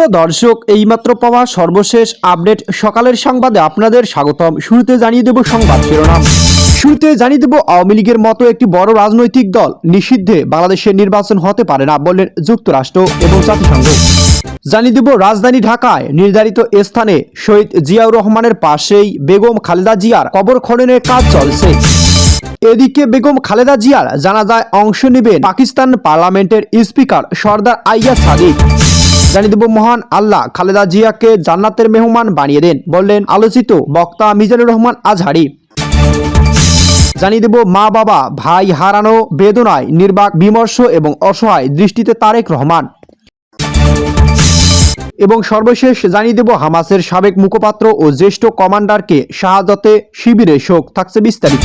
সুপ্রিয় দর্শক, এইমাত্র পাওয়া সর্বশেষ আপডেট। সকালের সংবাদে আপনাদের স্বাগতম। শুরুতে জানিয়ে দেব সংবাদ শিরোনাম। শুরুতে জানিয়ে দেব আওয়ামী লীগের মতো একটি বড় রাজনৈতিক দল। নিষিদ্ধে বাংলাদেশের নির্বাচন হতে পারে না, বললেন যুক্তরাষ্ট্র এবং জাতিসংঘ। জানিয়ে দেব রাজধানী ঢাকায় নির্ধারিত স্থানে শহীদ জিয়াউর রহমানের পাশেই বেগম খালেদা জিয়ার কবর খননের কাজ চলছে। এদিকে বেগম খালেদা জিয়ার জানাজায় অংশ নেবেন পাকিস্তান পার্লামেন্টের স্পিকার সর্দার আইয়া সাদিক। জানিয়ে দেব মহান আল্লাহ, খালেদা জিয়াকে জান্নাতের মেহমান বানিয়ে দেন, বললেন আলোচিত বক্তা মিজানুর রহমান আজহারি। জানিয়ে দেব মা বাবা, ভাই হারানো বেদনায় নির্বাক, বিমর্ষ এবং অসহায় দৃষ্টিতে তারেক রহমান। এবং সর্বশেষ জানিয়ে দেব হামাসের সাবেক মুখপাত্র ও জ্যেষ্ঠ কমান্ডারকে শাহাদতে শিবিরে শোক, থাকছে বিস্তারিত।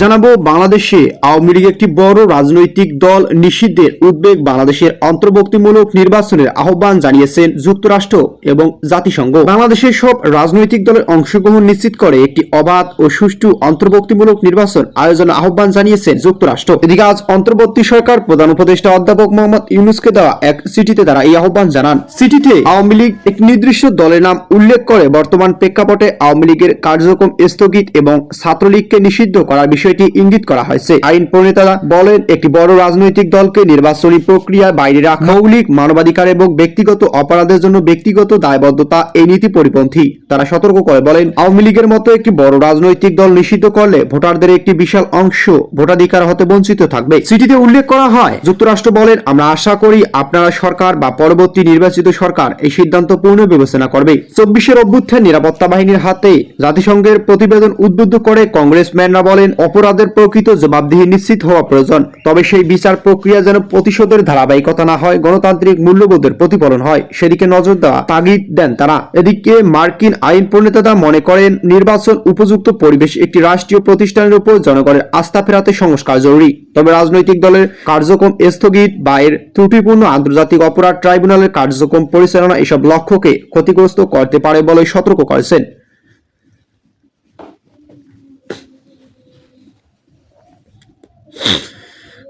জানাব, বাংলাদেশে আওয়ামী লীগ একটি বড় রাজনৈতিক দল নিষিদ্ধের উদ্বেগ বাংলাদেশের অন্তর্বর্তীমূলক নির্বাচনের আহ্বান জানিয়েছেন যুক্তরাষ্ট্র এবং জাতিসংঘ। বাংলাদেশের সব রাজনৈতিক দলের অংশগ্রহণ নিশ্চিত করে একটি অবাধ ও সুষ্ঠু অন্তর্বর্তীমূলক নির্বাচন আয়োজনের আহ্বান জানিয়েছেন যুক্তরাষ্ট্র। এদিকে আজ অন্তর্বর্তী সরকার প্রধান উপদেষ্টা অধ্যাপক মোহাম্মদ ইউনুসকে দেওয়া এক চিঠিতে তারা এই আহ্বান জানান। চিঠিতে আওয়ামী লীগ এক নির্দিষ্ট দলের নাম উল্লেখ করে বর্তমান প্রেক্ষাপটে আওয়ামী লীগের কার্যক্রম স্থগিত এবং ছাত্রলীগকে নিষিদ্ধ করার বিষয়টি ইঙ্গিত করা হয়েছে। আইন প্রণেতারা বলেন, একটি বড় রাজনৈতিক দলকে নির্বাচনী প্রক্রিয়ার বাইরে রাখা, মৌলিক, মানবাধিকার এবং ব্যক্তিগত অপরাধের জন্য ব্যক্তিগত দায়বদ্ধতা এই নীতি পরিপন্থী। তারা সতর্ক করে বলেন, আওয়ামী লীগের মতো একটি বড় রাজনৈতিক দল নিষিদ্ধ করলে ভোটারদের একটি বিশাল অংশ ভোটাধিকার হতে বঞ্চিত থাকবে। চিঠিতে উল্লেখ করা হয়, যুক্তরাষ্ট্র বলেন, আমরা আশা করি আপনারা সরকার বা পরবর্তী নির্বাচিত সরকার এই সিদ্ধান্ত পূর্ণ বিবেচনা করবে। চব্বিশের অভ্যুত্থান নিরাপত্তা বাহিনীর হাতে জাতিসংঘের প্রতিবেদন উদ্বুদ্ধ করে কংগ্রেসম্যানরা বলেন অপরাধের প্রকৃত জবাবদিহি নিশ্চিত হওয়া প্রয়োজন। তবে সেই বিচার প্রক্রিয়া যেন প্রতিশোধের ধারাবাহিকতা না হয়, গণতান্ত্রিক মূল্যবোধের প্রতিফলন হয়। সেদিকে নজর দেওয়া তাগিদ দেন তারা। এদিকে মার্কিন আইন প্রণেতারা মনে করেন, নির্বাচন উপযুক্ত পরিবেশ একটি রাষ্ট্রীয় প্রতিষ্ঠানের উপর জনগণের আস্থা ফেরাতে সংস্কার জরুরি। তবে রাজনৈতিক দলের কার্যক্রম স্থগিত বা এর ত্রুটিপূর্ণ আন্তর্জাতিক অপরাধ ট্রাইব্যুনালের কার্যক্রম পরিচালনা এসব লক্ষ্যকে ক্ষতিগ্রস্ত করতে পারে বলে সতর্ক করেছেন।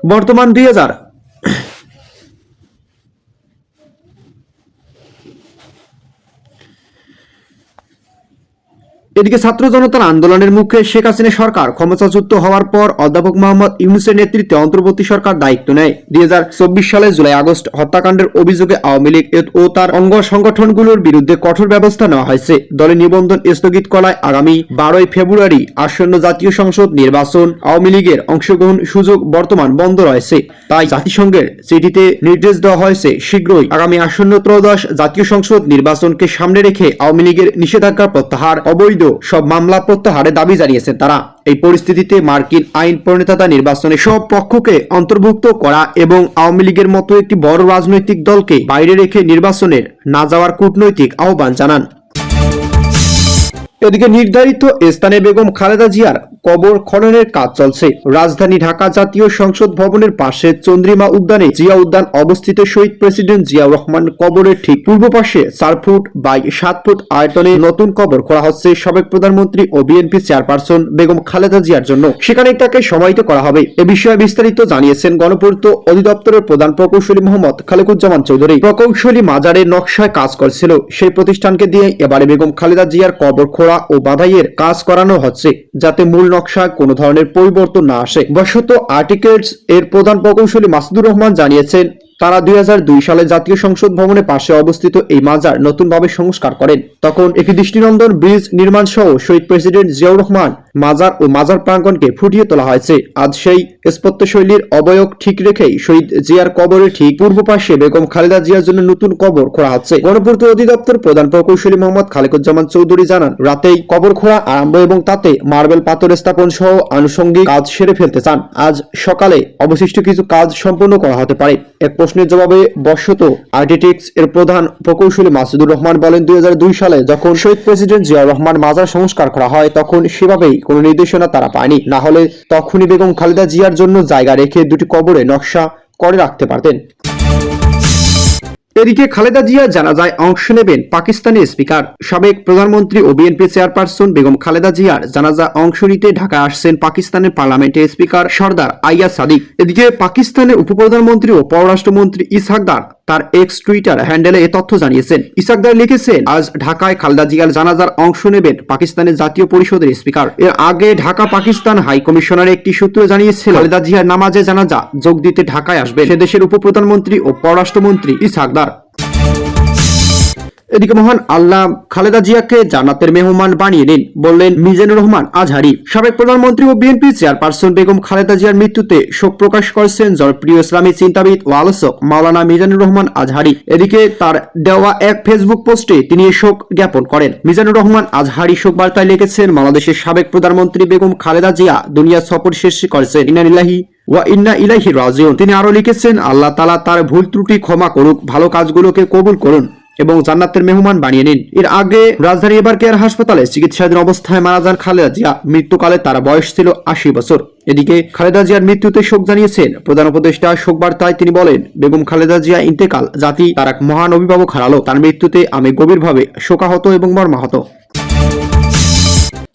বর্তমান দুই হাজার। এদিকে ছাত্র জনতার আন্দোলনের মুখে শেখ হাসিনা সরকার ক্ষমতাচ্যুত হওয়ার পর অধ্যাপক মোহাম্মদ ইউনুসের নেতৃত্বে অন্তর্বর্তী সরকার দায়িত্ব নেয়। দুই হাজার চব্বিশ সালে জুলাই আগস্ট হত্যাকাণ্ডের অভিযোগে আওয়ামী লীগ ও তার অঙ্গ সংগঠনগুলোর বিরুদ্ধে কঠোর ব্যবস্থা নেওয়া হয়েছে। দলের নিবন্ধন স্থগিত করায় আগামী বারোই ফেব্রুয়ারি আসন্ন জাতীয় সংসদ নির্বাচন আওয়ামী লীগের অংশগ্রহণ সুযোগ বর্তমান বন্ধ রয়েছে। তাই জাতিসংঘের চিঠিতে নির্দেশ দেওয়া হয়েছে, শীঘ্রই আগামী আসন্ন ত্রয়োদশ জাতীয় সংসদ নির্বাচনকে সামনে রেখে আওয়ামী লীগের নিষেধাজ্ঞা প্রত্যাহার অবৈধ সব মামলা প্রত্যাহারে দাবি জানিয়েছেন তারা। এই পরিস্থিতিতে মার্কিন আইন প্রণেতা নির্বাচনে সব পক্ষকে অন্তর্ভুক্ত করা এবং আওয়ামী লীগের মতো একটি বড় রাজনৈতিক দলকে বাইরে রেখে নির্বাচনের না যাওয়ার কূটনৈতিক আহ্বান জানান। এদিকে নির্ধারিত স্থানে বেগম খালেদা জিয়ার কবর খননের কাজ চলছে। রাজধানী ঢাকা জাতীয় সংসদ ভবনের পাশে চন্দ্রিমা উদ্যানে জিয়া উদ্যান অবস্থিত শহীদ প্রেসিডেন্ট জিয়া রহমান কবরের ঠিক পূর্ব পাশে চার ফুট বাই সাত ফুট আয়তনে নতুন কবর করা হচ্ছে সাবেক প্রধানমন্ত্রী ও বিএনপি চেয়ারপারসন বেগম খালেদা জিয়ার জন্য। সেখানে তাকে সমাহিত করা হবে। এ বিষয়ে বিস্তারিত জানিয়েছেন গণপূর্ত অধিদপ্তরের প্রধান প্রকৌশলী মোহাম্মদ খালেকুজ্জামান চৌধুরী। প্রকৌশলী মাজারের নকশায় কাজ করছিল। সেই প্রতিষ্ঠানকে দিয়ে এবারে বেগম খালেদা জিয়ার কবর খোঁড়া ও বাধাইয়ের কাজ করানো হচ্ছে, যাতে মূল নকশায় কোনো ধরনের পরিবর্তন না আসে। বশত আর্টিকেলস এর প্রধান প্রকৌশলী মাসুদুর রহমান জানিয়েছেন তারা দুই হাজার দুই সালে জাতীয় সংসদ ভবনের পাশে অবস্থিত এই মাজার নতুনভাবে সংস্কার করেন। তখন একটি দৃষ্টিনন্দন ব্রিজ নির্মাণ সহ শহীদ প্রেসিডেন্ট জিয়াউর রহমান মাজার ও মাজার প্রাঙ্গণকে ফুটিয়ে তোলা হয়েছে। আজ সেই স্পত্য শৈলীর অবয়ব ঠিক রেখেই শহীদ জিয়ার কবরের ঠিক পূর্ব পাশে বেগম খালেদা জিয়ার জন্য নতুন কবর খোঁড়া হচ্ছে। গণপূর্ত অধিদপ্তর প্রধান প্রকৌশলী মোহাম্মদ খালেকুজ্জামান চৌধুরী জানান, রাতেই কবর খোঁড়া আরম্ভ এবং তাতে মার্বেল পাথর স্থাপন সহ আনুষঙ্গিক কাজ সেরে ফেলতে চান। আজ সকালে অবশিষ্ট কিছু কাজ সম্পূর্ণ করা হতে পারে। এক প্রশ্নের জবাবে বর্ষত আর্টিটিক্স এর প্রধান প্রকৌশলী মাসুদুর রহমান বলেন, দুই হাজার দুই সালে যখন শহীদ প্রেসিডেন্ট জিয়া রহমান মাজার সংস্কার করা হয়, তখন সেভাবেই কোনো নির্দেশনা তারা পায়নি। না হলে তখনই বেগম খালেদা জিয়ার জন্য জায়গা রেখে দুটি কবরে নকশা করে রাখতে পারতেন। এদিকে খালেদা জিয়া জানাজায় অংশ নেবেন পাকিস্তানের স্পিকার। সাবেক প্রধানমন্ত্রী ও বিএনপি চেয়ারপারসন বেগম খালেদা জিয়ার জানাজা অংশ নিতে ঢাকা আসছেন পাকিস্তানের পার্লামেন্টের স্পিকার সর্দার আইয়া সাদিক। এদিকে পাকিস্তানের উপপ্রধানমন্ত্রী ও পররাষ্ট্রমন্ত্রী ইসহাকদার তার এক্স টুইটার হ্যান্ডেলে এ তথ্য জানিয়েছেন। ইসাকদার লিখেছেন, আজ ঢাকায় খালদা জিয়াল জানাজার অংশ নেবেন পাকিস্তানের জাতীয় পরিষদের স্পিকার। এর আগে ঢাকা, পাকিস্তান হাই কমিশনার একটি সূত্র জানিয়েছিল, খালেদা জিয়ার নামাজে জানাজা যোগ দিতে ঢাকায় আসবে সে দেশের উপপ্রধানমন্ত্রী ও পররাষ্ট্রমন্ত্রী ইসহাকদার এদিকে মহান আল্লাহ খালেদা জিয়াকে জান্নাতের মেহমান বানিয়ে নিন বললেন মিজানুর রহমান আজহারি। সাবেক প্রধানমন্ত্রী ও বিএনপি চেয়ারপারসন বেগম খালেদা জিয়ার মৃত্যুতে শোক প্রকাশ করেছেন জনপ্রিয় ইসলামী চিন্তাবিদ ও আলোচক মাওলানা মিজানুর রহমান আজহারি। এদিকে তার দেওয়া এক ফেসবুক পোস্টে তিনি শোক জ্ঞাপন করেন। মিজানুর রহমান আজহারি শোক বার্তায় লিখেছেন, বাংলাদেশের সাবেক প্রধানমন্ত্রী বেগম খালেদা জিয়া দুনিয়া সফর শেষ করেছেন। ইনানিল্লাহি ওয়া ইন্না ইলাইহি রাজিউন। তিনি আরও লিখেছেন, আল্লাহ তালা তার ভুল ত্রুটি ক্ষমা করুক, ভালো কাজগুলোকে কবুল করুন। এবং জান্নাতের মেহমান বানিয়ে নিন। এর আগে রাজধানী এবার কেয়ার হাসপাতালে চিকিৎসাধীন অবস্থায় মারা যান খালেদা জিয়া। মৃত্যুকালে তার বয়স ছিল আশি বছর। এদিকে খালেদা জিয়ার মৃত্যুতে শোক জানিয়েছেন প্রধান উপদেষ্টা শোক বার্তায় তিনি বলেন, বেগম খালেদা জিয়া ইন্তেকাল। জাতি তার এক মহান অভিভাবক হারালো। তার মৃত্যুতে আমি গভীরভাবে শোকাহত এবং মর্মাহত।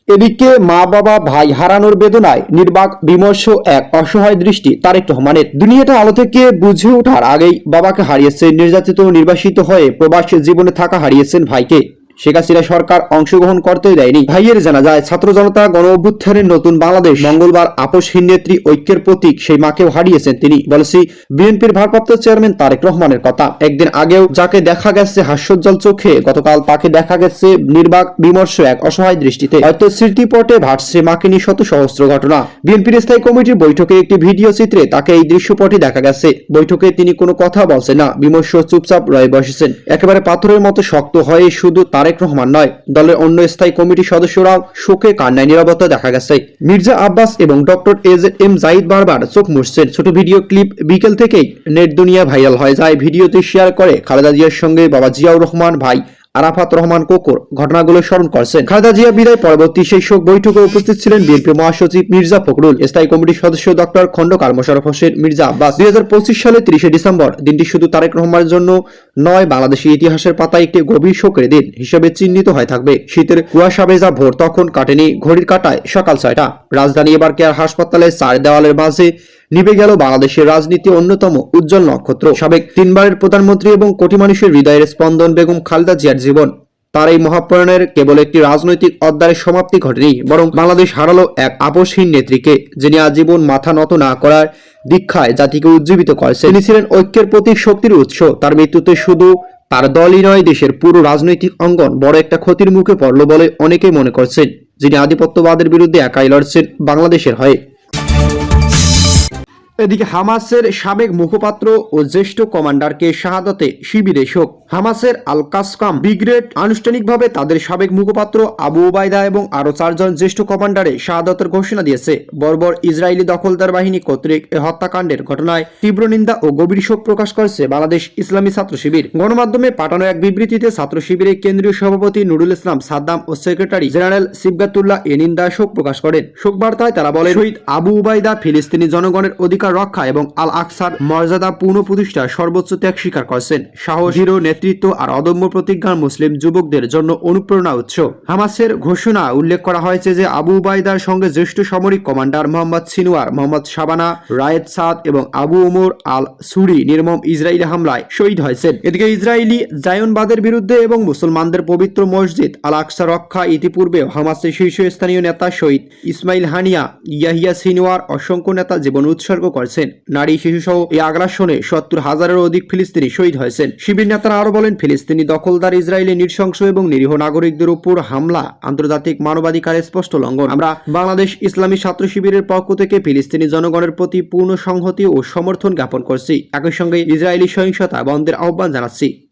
এদিকে মা বাবা ভাই হারানোর বেদনায় নির্বাক বিমর্ষ এক অসহায় দৃষ্টি তারেক রহমানের। দুনিয়াটা আলো থেকে বুঝে ওঠার আগেই বাবাকে হারিয়েছে নির্যাতিত, নির্বাসিত হয়ে প্রবাসী জীবনে থাকা হারিয়েছেন ভাইকে। শেখ হাসিনা সরকার অংশগ্রহণ করতে দেয়নি। ভাইয়ের জানা যায় ছাত্র জনতা গণ অভ্যুত্থানের নতুন বাংলাদেশ। মঙ্গলবার আপোষহীন নেত্রী ঐক্যের প্রতীক সেই মাকেও হারিয়েছেন তিনি, বলেছি বিএনপির ভারপ্রাপ্ত চেয়ারম্যান তারেক রহমানের কথা। একদিন আগেও যাকে দেখা গেছে হাস্যোজ্জ্বল চোখে, গতকাল তাকে দেখা গেছে নির্বাক বিমর্ষ এক অসহায় দৃষ্টিতে। হয়তো স্মৃতিপটে ভাটছে মাকে নিয়ে শত সহস্র ঘটনা। বিএনপির স্থায়ী কমিটির বৈঠকে একটি ভিডিও চিত্রে তাকে এই দৃশ্যপটে দেখা গেছে। বৈঠকে তিনি কোনো কথা বলছেন না, বিমর্ষ চুপচাপ রয়ে বসেছেন। একেবারে পাথরের মতো শক্ত হয়ে শুধু তারেক রহমান নয়। দলের অন্য স্থায়ী কমিটির সদস্যরাও শোকে কান্নায় নিরাপত্তা দেখা গেছে। মির্জা আব্বাস এবং ডক্টর এজ এম জাইদ বারবার চোখ মুছছেন। ছোট ভিডিও ক্লিপ বিকেল থেকেই নেট দুনিয়া ভাইরাল হয়ে। যায় ভিডিওতে শেয়ার করে খালেদা জিয়ার সঙ্গে বাবা জিয়াউর রহমান ভাই আরাফাত রহমান কোকর ঘটনাগুলো স্মরণ করছেন। খালেদা জিয়া বিদায় পরবর্তী সেই শোক বৈঠকে উপস্থিত ছিলেন বিএনপি মহাসচিব মির্জা ফখরুল, স্থায়ী কমিটির সদস্য ডক্টর খন্দকার মোশারফ হোসেন, মির্জা আব্বাস। দুই সালে তিরিশে ডিসেম্বর, দিনটি শুধু তারেক রহমানের জন্য নয় বাংলাদেশের ইতিহাসের পাতায় একটি গভীর শোকের দিন হিসেবে চিহ্নিত হয়ে থাকবে। শীতের কুয়াশা ভেজা ভোর তখন কাটেনি ঘড়ির কাটায় সকাল ছয়টা। রাজধানী এবার কেয়ার হাসপাতালে চার দেওয়ালের মাঝে নিভে গেল বাংলাদেশের রাজনীতি অন্যতম উজ্জ্বল নক্ষত্র। সাবেক তিনবারের প্রধানমন্ত্রী এবং কোটি মানুষের হৃদয়ের স্পন্দন বেগম খালেদা জিয়ার জীবন। তার এই মহাপ্রয়াণের কেবল একটি রাজনৈতিক অধ্যায়ের সমাপ্তি ঘটেনি, বরং বাংলাদেশ হারালো এক আপোষহীন নেত্রীকে, যিনি আজীবন মাথা নত না করার দীক্ষায় জাতিকে উজ্জীবিত করেছেন। তিনি ছিলেন ঐক্যের প্রতি শক্তির উৎস। তার মৃত্যুতে শুধু তার দলই নয়, দেশের পুরো রাজনৈতিক অঙ্গন বড় একটা ক্ষতির মুখে পড়ল বলে অনেকেই মনে করছেন, যিনি আধিপত্যবাদের বিরুদ্ধে একাই লড়ছেন বাংলাদেশের হয়ে। এদিকে হামাসের সাবেক মুখপাত্র ও জ্যেষ্ঠ কমান্ডারকে শাহাদতে শিবিরে শোক। হামাসের আল কাসকাম ব্রিগেড আনুষ্ঠানিকভাবে তাদের সাবেক মুখপাত্র আবু ওবায়দা এবং আরও চারজন জ্যেষ্ঠ কমান্ডারে শাহাদতের ঘোষণা দিয়েছে। বর্বর ইসরায়েলি দখলদার বাহিনী কর্তৃক এ হত্যাকাণ্ডের ঘটনায় তীব্র নিন্দা ও গভীর শোক প্রকাশ করেছে বাংলাদেশ ইসলামী ছাত্র শিবির। গণমাধ্যমে পাঠানো এক বিবৃতিতে ছাত্র শিবিরের কেন্দ্রীয় সভাপতি নুরুল ইসলাম সাদ্দাম ও সেক্রেটারি জেনারেল সিবগাতুল্লাহ এ নিন্দায় শোক প্রকাশ করেন। শোক বার্তায় তারা বলে শহীদ আবু উবাইদা ফিলিস্তিনি জনগণের অধিকার রক্ষা এবং আল আকসার মর্যাদা পূর্ণ প্রতিষ্ঠার সর্বোচ্চ ত্যাগ স্বীকার করেছেন। সাহস হিরো নেতৃত্ব আর অদম্য প্রতিজ্ঞার মুসলিম যুবকদের জন্য অনুপ্রেরণা উৎস। হামাসের ঘোষণা উল্লেখ করা হয়েছে যে আবু উবাইদার সঙ্গে জ্যেষ্ঠ সামরিক commander Mohammed Sinwar Mohammed Shabana, Raed Saad এবং আবু ওমর আল সুরি নির্মম ইসরায়েলি হামলায় শহীদ হয়েছেন। এদিকে ইসরায়েলি জায়নবাদের বিরুদ্ধে এবং মুসলমানদের পবিত্র মসজিদ আল আকসা রক্ষা ইতিপূর্বে হামাসের শীর্ষস্থানীয় নেতা শহীদ ইসমাইল হানিয়া, ইয়াহিয়া সিনোয়ার অসংখ্য নেতা জীবন উৎসর্গ করেছেন নারী শিশুসহ এই আগ্রাসনে সত্তর হাজারেরও অধিক ফিলিস্তিনি শহীদ হয়েছেন। শিবির নেতারা আরও বলেন, ফিলিস্তিনি দখলদার ইসরায়েলি নৃশংস এবং নিরীহ নাগরিকদের উপর হামলা, আন্তর্জাতিক মানবাধিকারের স্পষ্ট লঙ্ঘন। আমরা বাংলাদেশ ইসলামী ছাত্র শিবিরের পক্ষ থেকে ফিলিস্তিনি জনগণের প্রতি পূর্ণ সংহতি ও সমর্থন জ্ঞাপন করছি। একই সঙ্গে ইসরায়েলি সহিংসতা বন্ধের আহ্বান জানাচ্ছি।